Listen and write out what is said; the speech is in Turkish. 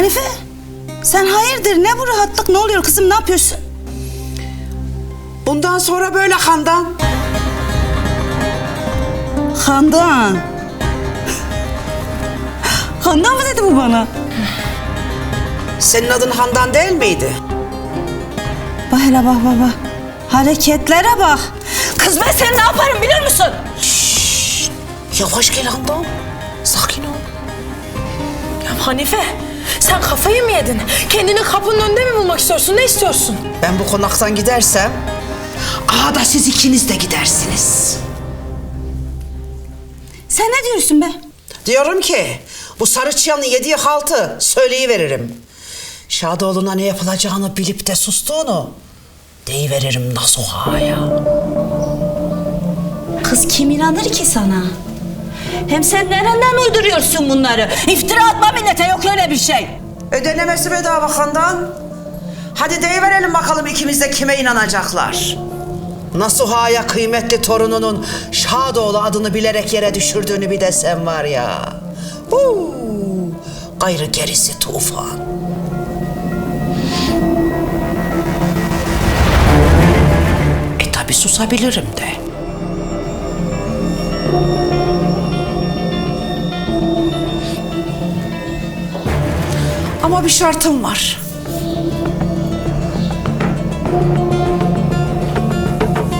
Hanife sen hayırdır ne bu rahatlık ne oluyor kızım ne yapıyorsun? Bundan sonra böyle Handan. Handan. Handan mı dedi bu bana? Senin adın Handan değil miydi? Bak hele bak bak bak. Hareketlere bak. Kız ben seni ne yaparım biliyor musun? Yavaş gel Handan. Sakin ol. Ya Hanife sen kafayı mı yedin? Kendini kapının önünde mi bulmak istiyorsun? Ne istiyorsun? Ben bu konaktan gidersem... Aha da siz ikiniz de gidersiniz. Sen ne diyorsun be? Diyorum ki bu sarı çıyanın yediği haltı söyleyiveririm. Şadoğlu'na ne yapılacağını bilip de sustuğunu deyiveririm Nasuh Ağa'ya. Kız kim inanır ki sana? Hem sen nereden uyduruyorsun bunları? İftira atma millete yok öyle bir şey. Ödenemesi bedava Handan. Hadi deyiverelim bakalım ikimiz de kime inanacaklar. Nasuh Ağa'ya kıymetli torununun Şadoğlu adını bilerek yere düşürdüğünü bir desem var ya. Huu, gayrı gerisi tufan. E tabi susabilirim de. Ama bir şartım var.